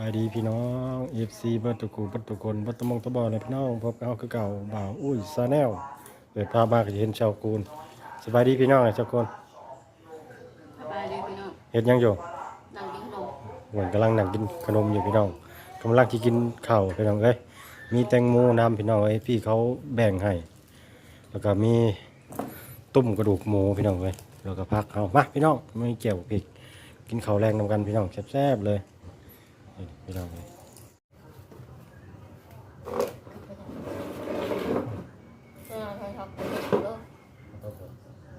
บายดีพี่น้องเอฟซีบัตตุกูบัตตุคนบัตตมงตะบอในพี่น้องพบกับเราคือเก่าบ่าวอุ้ยซาแนลเปิดภาพมาก็จะเห็นชาวกูลสบายดีพี่น้องไอ้ชาวกูลสบายดีพี่น้องเห็ดหยังอยู่นั่งกินขนมเหมือนกำลังนั่งกินขนมอยู่พี่น้องกำลังที่กินข้าวพี่น้องเอ้ยมีแตงโมน้ำพี่น้องเอ้ยพี่เขาแบ่งให้ แล้วก็มีต้มกระดูกหมูพี่น้องเอ้ยแล้วก็พักเอามาพี่น้องไม่เกี่ยวพริกกินข้าวแรงนำกันพี่น้องแซ่บๆเลยนี่ พี่น้องเอ้ย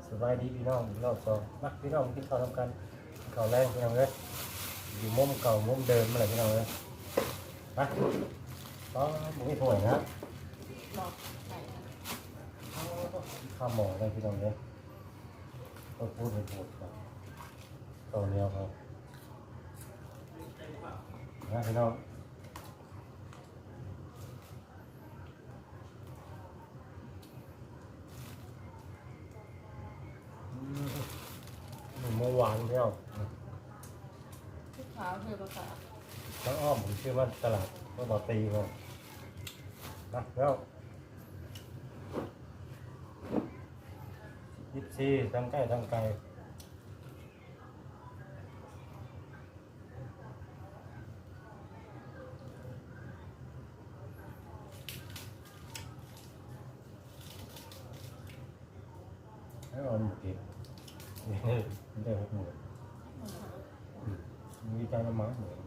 สบายดีพี่น้องรอบสองมักพี่น้องกินข้าวทำกันกินข้าวแรงพี่น้องเลยอยู่มุมเก่ามุมเดิมอะไรพี่น้องเลยไปก็มึงไม่ถ่วยนะข้าวหมอเลยพี่น้องเลยก็พูดเป็นพูดครับต่อเนี้ยครับ นะพี่น้องอืมเมื่อวานพี่น้องทุกเช้าคือภาษาน้องอ้อมผมชื่อว่าตลาดเมื่อบอกตีมานะแล้วยิบซีทั้งใกล้ทั้งไกล ให้ออนหมดทีไม่ได้หกหมื่นมีใจละมั้งเหมือน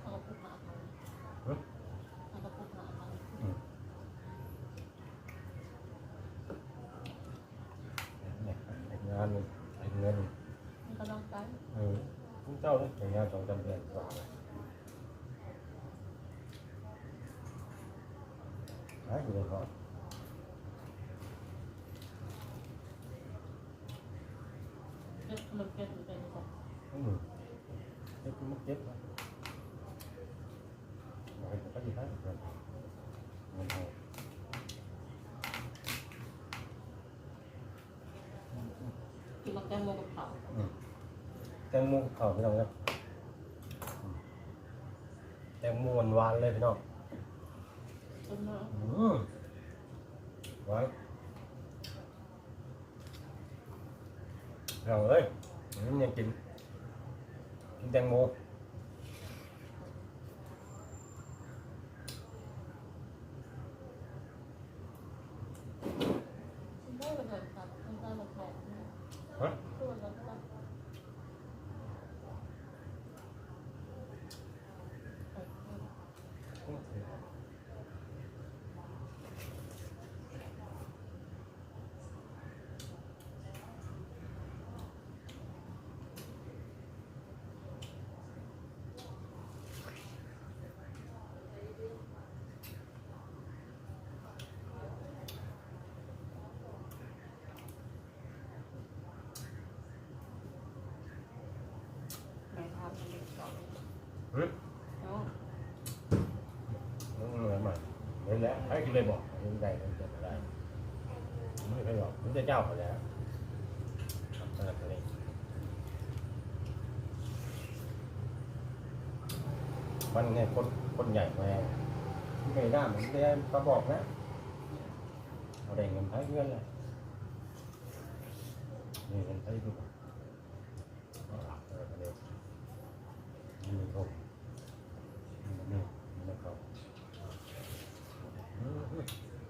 เอากระปุกหนามันเฮ้ยเอากระปุกหนามันอืมเนี่ยแต่งงานเลยแต่งเงินมันก็ต้องการเออคุณเจ้าเนี่ยแต่งงานสองจำเดือนกว่า เลยหายอยู่เลยครับเก็บมันเก็บมันเป็นแบบอืมเจ็บมุ กเจ็บนะบอกให้ผมก็ดีให้เหมือนกันเงินเอา กินมาแกงโมกับเผา อืมแตงโมเข่าพี่น้องครับอืมแตงโมหวานๆเลยพี่น้อง จนมา อืมไว้เราเอ้ยมันยังกิน กินแตงโม คุณได้เป็นแบบครับคุณได้แบบแบบ ฮะ ตัวแล้วก็แม่ทำมันเป็นก่อน ฮึเนาะอืมอะไรมาเห็นแล้วให้กินเลยบอกเห็นใจมันจะไม่ได้ไม่เคยบอกมันจะเจ้าเขาแล้วครับขนาดนี้มันเนี่ยคนคนใหญ่มาไม่ได้เหมือนเดิมเขาบอกนะเอาได้เงินไทยเงินเลยนี่เงินไทยดูก่อนเอาหลักเลยประเดี๋ยวนี่มันครบนี่มันนี่มันไม่ครบอืม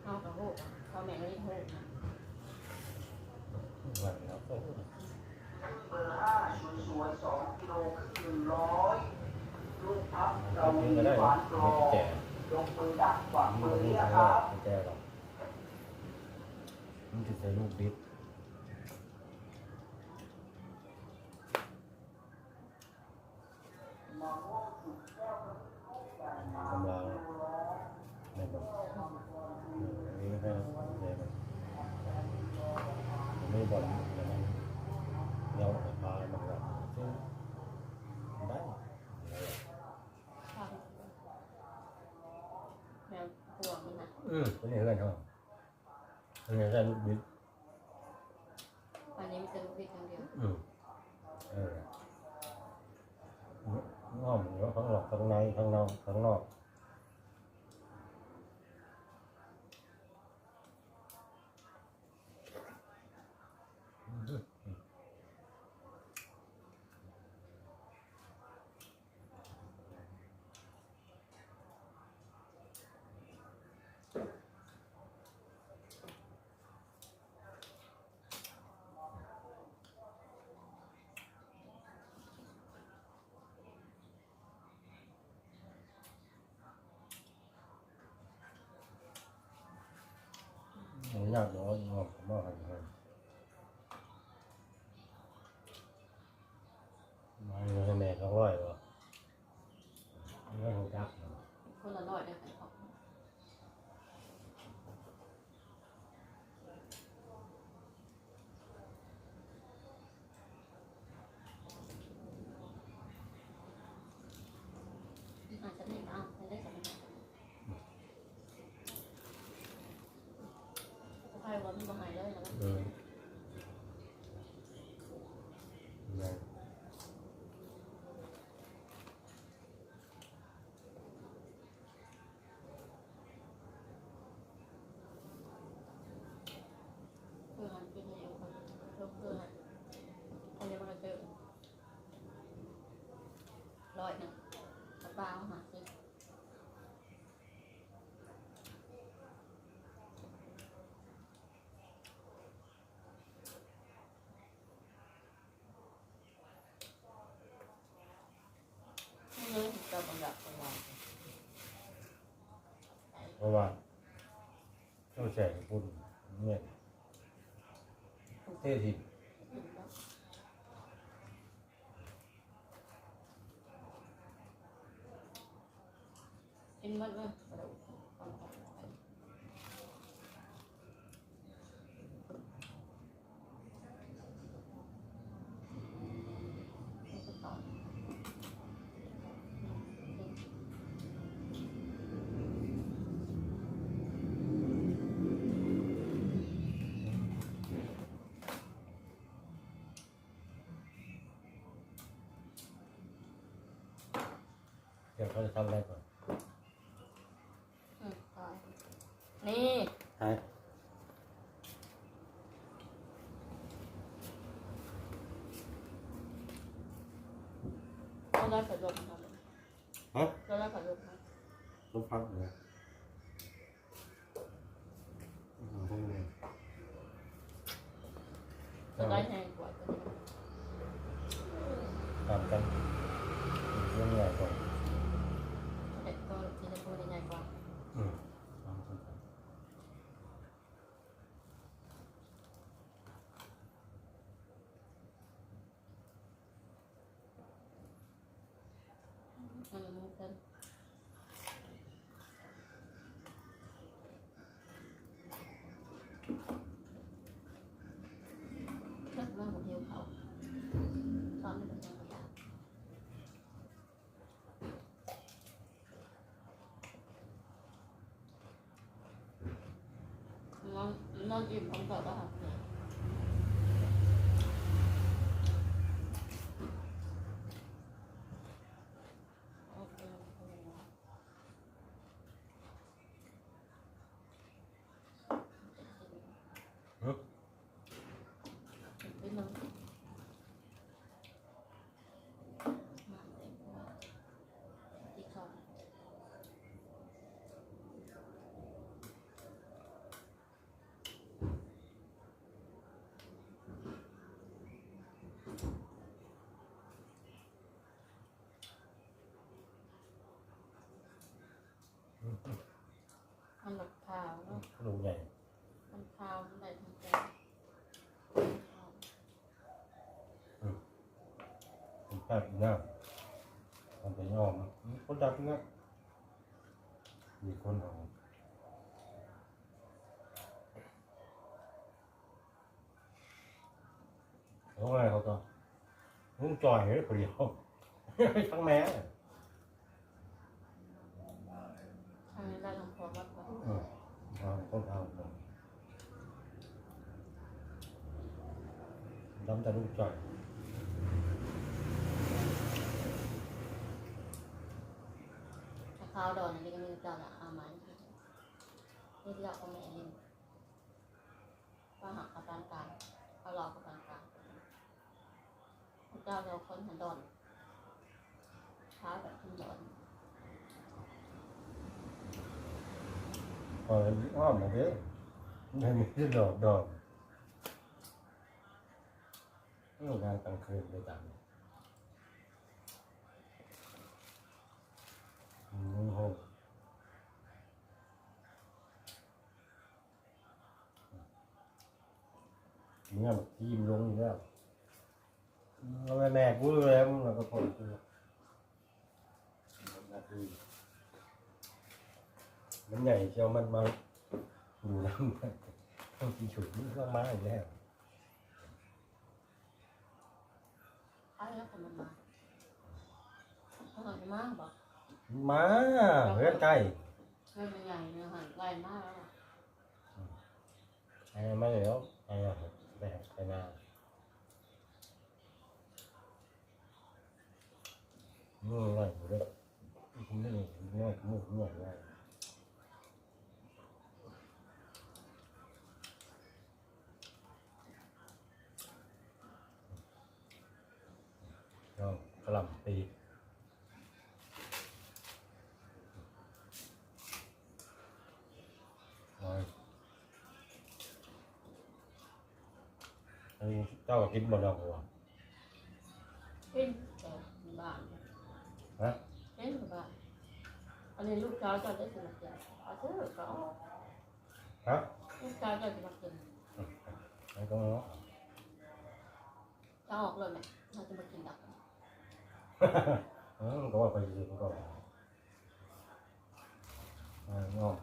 เอากระโหกเขาแม่ไม่โหกนะ วันแล้วโอ้โห เบอร์ห้าสวยสวยๆสองกิโลครึ่งหนึ่งร้อยลูกพับ เรา เรา กิ มี นก็ได้ ห นะ วานกรอ ไม่แก่ ลงมือดักฝัง มั มื น อ ไม่ นี้ ใช่ นะครับ ไม่แก่หรอก มันจะใส่ลูกดิบมะม่วงสุกแก้วกำลังไม่บอกนี่ 疼，很好。いや、で什么あ、ま、 ลาหาเจอเพราะว่าเข้าใจคุณเนี่ยเท่ทีี๋ยวเขาจะทำอะไรก่อนอืมไปนี่ ฮะเอาได้ผลลบ 那那你们搞得好。 ลูกใหญ่มันคาวมันไหลทางใจเมันแป๊บหน้ามันจะย่อมคนดับนะมีคนเอาแล้ไงเขาก็ลุงจอยเหรอคนเดียวทั้งแม่ คนเอาคนล้ำตะลุกจ่อยถ้าข้าวดอนนี่ก็มีตลาดอามันนี่เราก็ไม่เองก็หักกับปานกลางเอาหลอกกับปานกลางเจ้าเราคนหันโดอนข้าวแบบคนดน ออ้อมมาเด้อไม่มีที่ดอกดอกนี่งานกลางคืนเลยจังอืมโหเนี่ยแบบทีมลงอยู่แล้วเอาไปแม่กูเลยมึงแล้วก็พอ มันใหญ่เชียวมันมาอยู่น้ำต้องกินฉุดมันก็มาอีกแล้วไปแล้วคนมันมาเขาหันมากบอกมาเพื่อนใกล้เรื่องมันใหญ่เนื้อหันไกลมากแล้วอะไอ้มาแล้วไอ้อะแบกไปนามือไหลอยู่ด้วยคุณนี่ง่ายมือง่ายง่ายก็กระหล่ำปีน้อย อันนี้เจ้าก็กินบนดอกหัวเป็นแต่บ้านฮะเป็นบ้านอันนี้ลูกสาวเจะได้สมัครใจเอาเถอะก็ฮะลูกสาวเจะสมัครใจไอ้ก็เนาะจะออกเลยไหมเราจะมากินดักอืมก็ว่าไปซื้อมันก็อ่างอม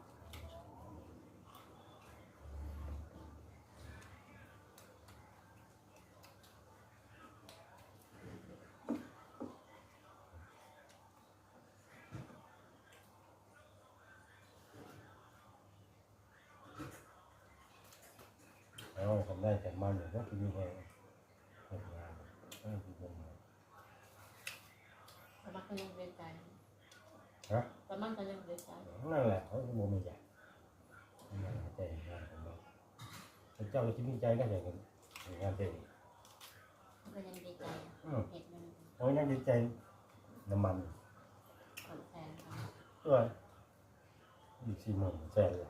แล้วทำได้แต่มันเนี่ยต้องกินแห้งเห็นงานต้องกินแห้งแต่มันก็ยังเรียนใจฮะแต่มันก็ยังเรียนใจนั่นแหละเขาโมมีใจนั่นแหละใจงานของเราแต่เจ้าที่มีใจก็ใจกันงานเต็มมันก็ยังดีใจอืมเห็ดมันโอ้ยนั่นดีใจน้ำมันอ่อนแทนกันด้วยอีกสี่หมื่นแสนเลย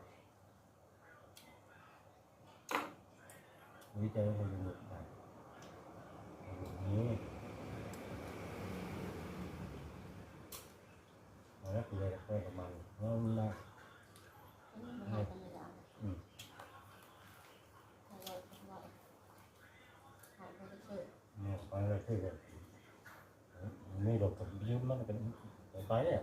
ดีใจคนจะหลุดไปนี่มาแล้วคืออะไรก็ประมาณนั้นนะอันนี้มันหายธรรมดาอืมอร่อยอร่อยหายไปเฉยเนี่ยไปเลยคือกันไม่หลบกับยืมมันเป็นไปเนี่ย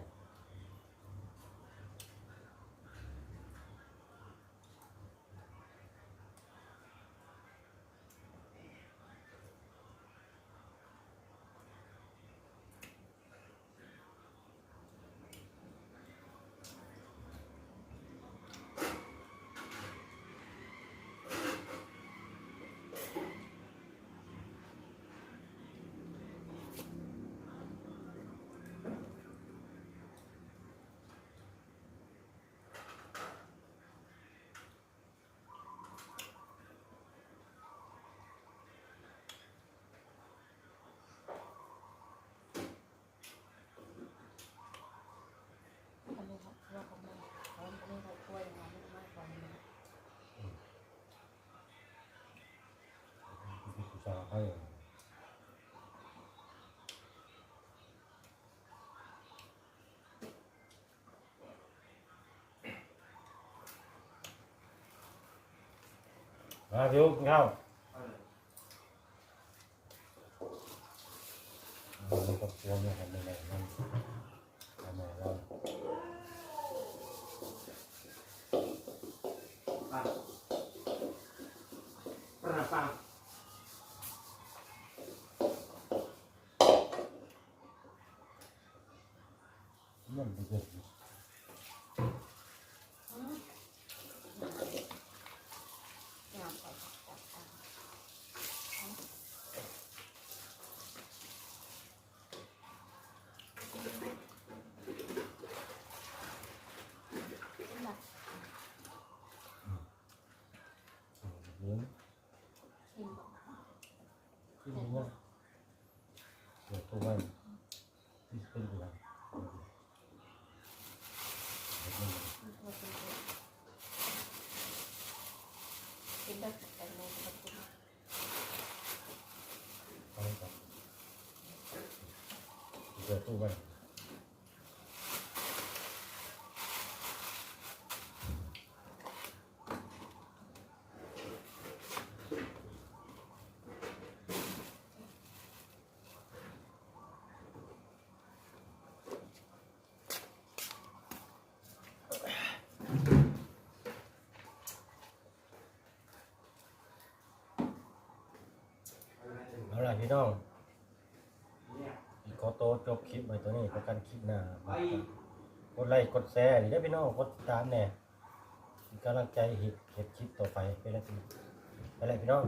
อันนี้ครับว่าของมันเขาไม่ได้เขาช่วยงานไม่ได้มากกว่านี้ ผู้ชายให้ Gel güzel. Thank you. พี่น้องอีกขอโตจบคลิปไว้ตัวนี้ประกันคลิปหน้ากดไลค์กดแชร์นี่ได้พี่น้องกดตามแน่กำลังใจเห็ดเห็ดคลิปต่อไปไปแล้วไปแล้วพี่น้อง